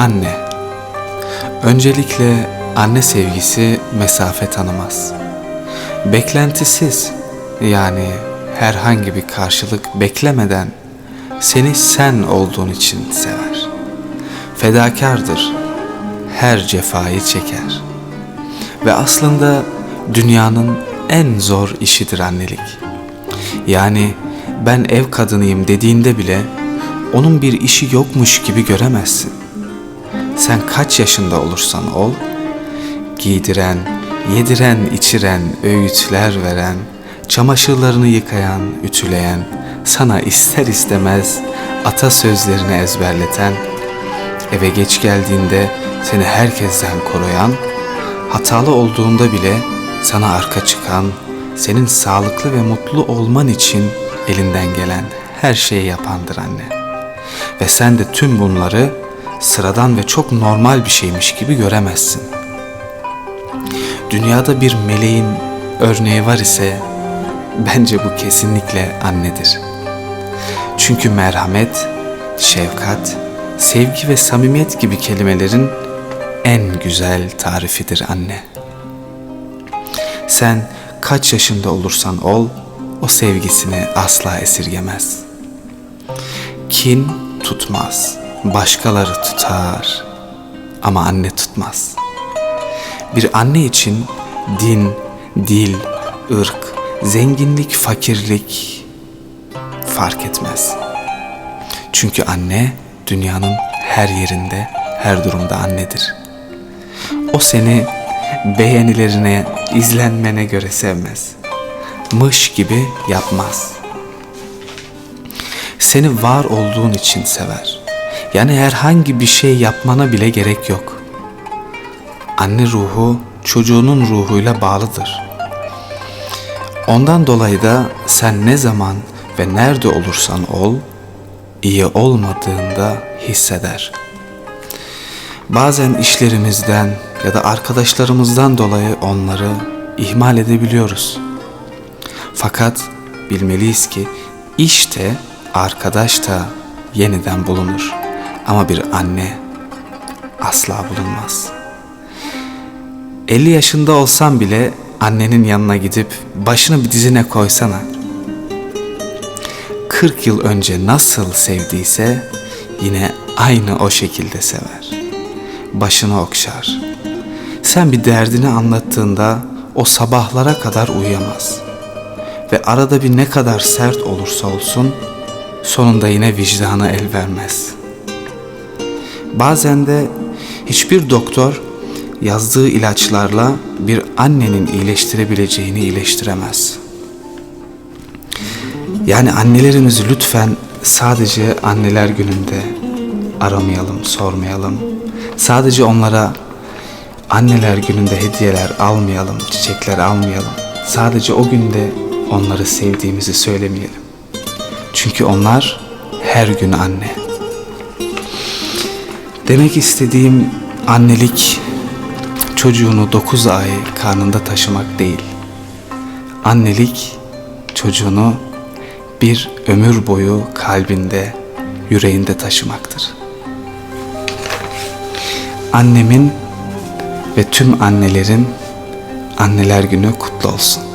Anne. Öncelikle anne sevgisi mesafe tanımaz. Beklentisiz yani herhangi bir karşılık beklemeden seni sen olduğun için sever. Fedakardır. Her cefayı çeker. Ve aslında dünyanın en zor işidir annelik. Yani ben ev kadınıyım dediğinde bile onun bir işi yokmuş gibi göremezsin. Sen kaç yaşında olursan ol, giydiren, yediren, içiren, öğütler veren, çamaşırlarını yıkayan, ütüleyen, sana ister istemez atasözlerini ezberleten, eve geç geldiğinde seni herkesten koruyan, hatalı olduğunda bile sana arka çıkan, senin sağlıklı ve mutlu olman için elinden gelen her şeyi yapandır anne. Ve sen de tüm bunları sıradan ve çok normal bir şeymiş gibi göremezsin. Dünyada bir meleğin örneği var ise bence bu kesinlikle annedir. Çünkü merhamet, şefkat, sevgi ve samimiyet gibi kelimelerin en güzel tarifidir anne. Sen kaç yaşında olursan ol, o sevgisini asla esirgemez. Kin tutmaz, başkaları tutar ama anne tutmaz. Bir anne için din, dil, ırk, zenginlik, fakirlik fark etmez. Çünkü anne dünyanın her yerinde, her durumda annedir. O seni beğenilerine, izlenmene göre sevmez. Mış gibi yapmaz. Seni var olduğun için sever. Yani herhangi bir şey yapmana bile gerek yok. Anne ruhu çocuğunun ruhuyla bağlıdır. Ondan dolayı da sen ne zaman ve nerede olursan ol, iyi olmadığında hisseder. Bazen işlerimizden ya da arkadaşlarımızdan dolayı onları ihmal edebiliyoruz. Fakat bilmeliyiz ki işte arkadaş da yeniden bulunur. Ama bir anne asla bulunmaz. 50 yaşında olsan bile annenin yanına gidip başını bir dizine koysana. 40 yıl önce nasıl sevdiyse yine aynı o şekilde sever. Başını okşar. Sen bir derdini anlattığında o sabahlara kadar uyuyamaz. Ve arada bir ne kadar sert olursa olsun sonunda yine vicdana el vermez. Bazen de hiçbir doktor yazdığı ilaçlarla bir annenin iyileştirebileceğini iyileştiremez. Yani annelerimizi lütfen sadece anneler gününde aramayalım, sormayalım. Sadece onlara anneler gününde hediyeler almayalım, çiçekler almayalım. Sadece o günde onları sevdiğimizi söylemeyelim. Çünkü onlar her gün anne. Demek istediğim annelik çocuğunu 9 ay karnında taşımak değil. Annelik çocuğunu bir ömür boyu kalbinde, yüreğinde taşımaktır. Annemin ve tüm annelerin anneler günü kutlu olsun.